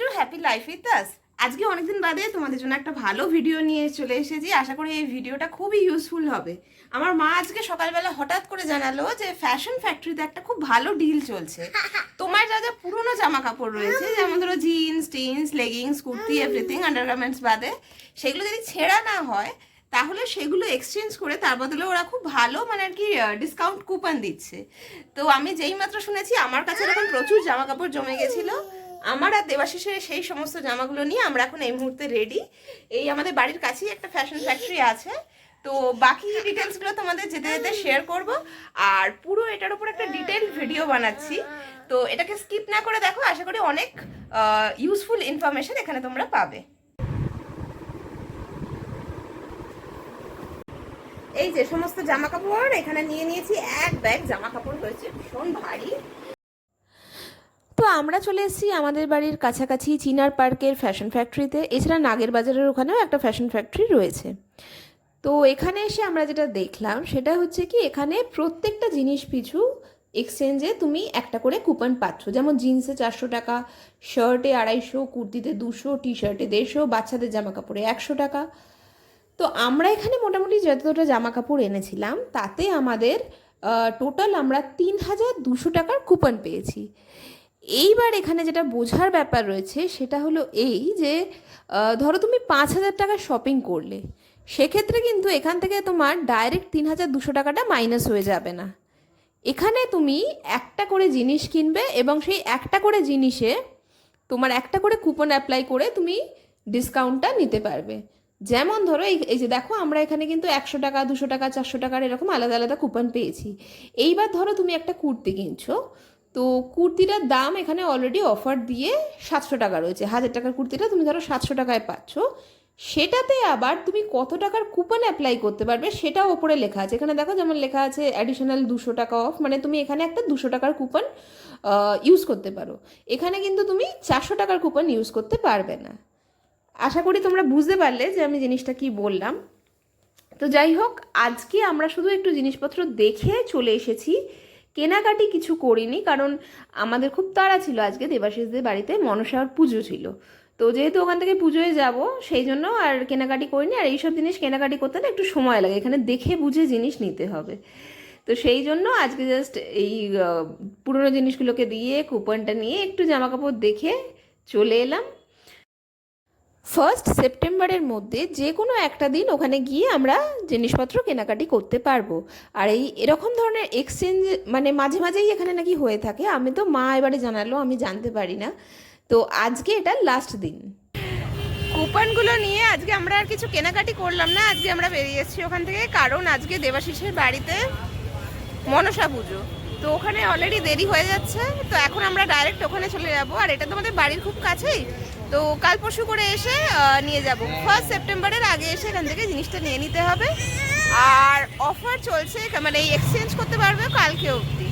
To happy life with us আজকে অনেকদিন বাদে তোমাদের জন্য একটা ভালো ভিডিও নিয়ে চলে এসেছি। আশা করি এই ভিডিওটা খুবই ইউজফুল হবে। আমার মা আজকে সকালবেলা হঠাৎ করে জানালো যে ফ্যাশন ফ্যাক্টরিতে একটা খুব ভালো ডিল চলছে। তোমার যা যা পুরনো জামা কাপড় রয়েছে যেমন ধরো জিন্স টিন্স লেগিংস কুর্তি এভরিথিং আন্ডারগার্মেন্টস বাদে সেগুলো যদি ছেঁড়া না হয় তাহলে সেগুলো এক্সচেঞ্জ করে তার বদলে ওরা খুব ভালো মানে আর কি ডিসকাউন্ট কুপন দিচ্ছে। তো আমি যেই মাত্র শুনেছি আমার কাছে এরকম প্রচুর জামা কাপড় জমে গেছিল। আমার আর দেবাশিসের সেই সমস্ত জামাগুলো নিয়ে আমরা এখন এই মুহূর্তে রেডি এই আমাদের বাড়ির কাছেই একটা ফ্যাশন ফ্যাক্টরি আছে। তো বাকি ডিটেলসগুলো তোমাদের যেতে যেতে শেয়ার করব। আর পুরো এটার উপর একটা ডিটেল ভিডিও বানাচ্ছি। তো এটাকে স্কিপ না করে দেখো, আশা করি অনেক ইউজফুল ইনফরমেশন এখানে তোমরা পাবে। এই যে সমস্ত জামা কাপড় এখানে নিয়ে নিয়েছি এক ব্যাগ জামা কাপড় হয়েছে ভীষণ ভারী। তো আমরা চলে এসেছি আমাদের বাড়ির কাছাকাছি চিনার পার্কের ফ্যাশন ফ্যাক্টরিতে এছাড়া নাগের বাজারের ওখানেও একটা ফ্যাশন ফ্যাক্টরি রয়েছে। তো এখানে এসে আমরা যেটা দেখলাম, সেটা হচ্ছে কি, এখানে প্রত্যেকটা জিনিস পিছু এক্সচেঞ্জে তুমি একটা করে কুপন পাচ্ছ। যেমন জিন্সে চারশো টাকা শার্টে আড়াইশো, কুর্তিতে দুশো টি শার্টে দেড়শো, বাচ্চাদের জামা কাপড়ে একশো টাকা। তো আমরা এখানে মোটামুটি যতটা জামা কাপড় এনেছিলাম, তাতে আমাদের টোটাল আমরা তিন হাজার দুশো টাকার কুপন পেয়েছি। এইবার এখানে যেটা বোঝার ব্যাপার রয়েছে সেটা হলো এই যে ধরো তুমি পাঁচ হাজার টাকা শপিং করলে, সেক্ষেত্রে কিন্তু এখান থেকে তোমার ডাইরেক্ট তিন হাজার দুশো টাকাটা মাইনাস হয়ে যাবে না। এখানে তুমি একটা করে জিনিস কিনবে এবং সেই একটা করে জিনিসে তোমার একটা করে কুপন অ্যাপ্লাই করে তুমি ডিসকাউন্টটা নিতে পারবে। যেমন ধরো এই যে দেখো আমরা এখানে কিন্তু একশো টাকা, দুশো টাকা, চারশো টাকার এরকম আলাদা আলাদা কুপন পেয়েছি। এইবার ধরো তুমি একটা কুর্তি কিনছো তো কুর্তিটার দাম এখানে অলরেডি অফার দিয়ে সাতশো টাকা রয়েছে। হাজার টাকার কুর্তিটা তুমি ধরো সাতশো টাকায় পাচ্ছ। সেটাতে আবার তুমি কত টাকার কুপন অ্যাপ্লাই করতে পারবে সেটাও ওপরে লেখা আছে। এখানে দেখো যেমন লেখা আছে অ্যাডিশনাল দুশো টাকা অফ মানে তুমি এখানে একটা দুশো টাকার কুপন ইউজ করতে পারো। এখানে কিন্তু তুমি চারশো টাকার কুপন ইউজ করতে পারবে না। আশা করি তোমরা বুঝতে পারলে যে আমি জিনিসটা কি বললাম। তো যাই হোক, আজকে আমরা শুধু একটু জিনিসপত্র দেখে চলে এসেছি। কেনাকাটি কিছু করিনি, কারণ আমাদের খুব তাড়া ছিল আজকে দেবাশিসদের বাড়িতে মনসার পুজো ছিল। তো যেহেতু ওখান থেকে পুজোয় যাব, সেই জন্য আর কেনাকাটি করিনি। আর এইসব জিনিস কেনাকাটি করতে না একটু সময় লাগে, এখানে দেখে বুঝে জিনিস নিতে হবে। তো সেই জন্য আজকে জাস্ট এই পুরনো জিনিসগুলোকে দিয়ে কুপনটা নিয়ে একটু জামা কাপড় দেখে চলে এলাম। ফার্স্ট সেপ্টেম্বরের মধ্যে যে কোনো একটা দিন ওখানে গিয়ে আমরা জিনিসপত্র কেনাকাটি করতে পারব। আর এই এরকম ধরনের এক্সচেঞ্জ মানে মাঝে মাঝেই এখানে নাকি হয়ে থাকে। আমি তো মা এবারে জানালো, আমি জানতে পারি না। তো আজকে এটা লাস্ট দিন। কুপনগুলো নিয়ে আজকে আমরা আর কিছু কেনাকাটি করলাম না। আজকে আমরা বেরিয়ে এসেছি ওখান থেকে। কারণ আজকে দেবাশিসের বাড়িতে মনসা পুজো। তো ওখানে অলরেডি দেরি হয়ে যাচ্ছে, তো এখন আমরা ডাইরেক্ট ওখানে চলে যাব। আর এটা তো আমাদের বাড়ির খুব কাছেই, তো কাল পরশু করে এসে নিয়ে যাব। ফার্স্ট সেপ্টেম্বরের আগে এসে এখান থেকে জিনিসটা নিয়ে নিতে হবে। আর অফার চলছে মানে এই এক্সচেঞ্জ করতে পারবে কালকে অবধি।